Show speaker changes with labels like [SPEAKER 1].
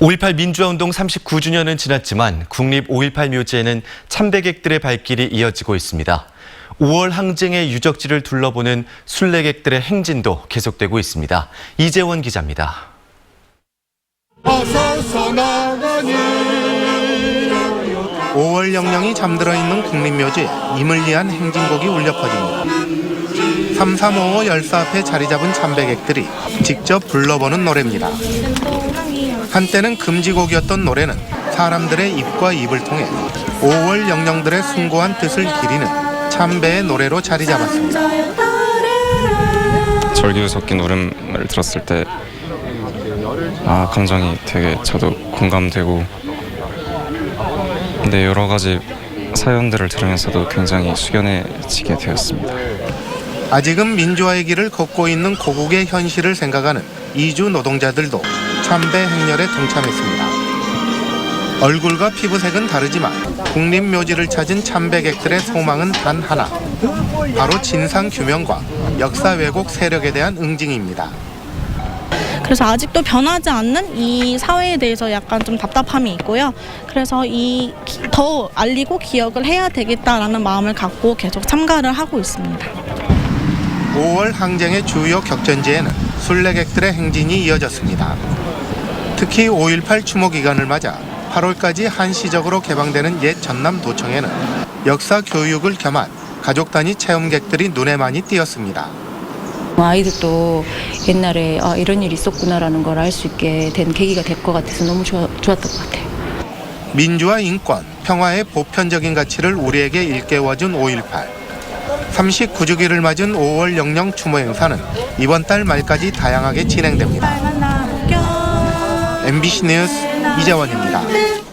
[SPEAKER 1] 5.18 민주화운동 39주년은 지났지만 국립 5.18 묘지에는 참배객들의 발길이 이어지고 있습니다. 5월 항쟁의 유적지를 둘러보는 순례객들의 행진도 계속되고 있습니다. 이재원 기자입니다.
[SPEAKER 2] 어서서 나가니
[SPEAKER 3] 5월 영령이 잠들어 있는 국립묘지에 임을 위한 행진곡이 울려 퍼집니다. 3355 열사 앞에 자리 잡은 참배객들이 직접 불러보는 노래입니다. 한때는 금지곡이었던 노래는 사람들의 입과 입을 통해 5월 영령들의 숭고한 뜻을 기리는 참배의 노래로 자리 잡았습니다.
[SPEAKER 4] 절규 섞인 울음을 들었을 때 아, 감정이 되게 저도 공감되고 근데 여러 가지 사연들을 들으면서도 굉장히 숙연해지게 되었습니다.
[SPEAKER 3] 아직은 민주화의 길을 걷고 있는 고국의 현실을 생각하는 이주 노동자들도 참배 행렬에 동참했습니다. 얼굴과 피부색은 다르지만 국립묘지를 찾은 참배객들의 소망은 단 하나. 바로 진상 규명과 역사 왜곡 세력에 대한 응징입니다.
[SPEAKER 5] 그래서 아직도 변하지 않는 이 사회에 대해서 약간 좀 답답함이 있고요. 그래서 이 더 알리고 기억을 해야 되겠다라는 마음을 갖고 계속 참가를 하고 있습니다.
[SPEAKER 3] 5월 항쟁의 주요 격전지에는 순례객들의 행진이 이어졌습니다. 특히 5.18 추모 기간을 맞아 8월까지 한시적으로 개방되는 옛 전남도청에는 역사 교육을 겸한 가족 단위 체험객들이 눈에 많이 띄었습니다.
[SPEAKER 6] 아이들도 옛날에 아, 이런 일이 있었구나라는 걸 알 수 있게 된 계기가 될 것 같아서 너무 좋아, 좋았던 것 같아요.
[SPEAKER 3] 민주화 인권, 평화의 보편적인 가치를 우리에게 일깨워준 5.18. 39주기를 맞은 5월 영령 추모 행사는 이번 달 말까지 다양하게 진행됩니다. MBC 뉴스 이재원입니다.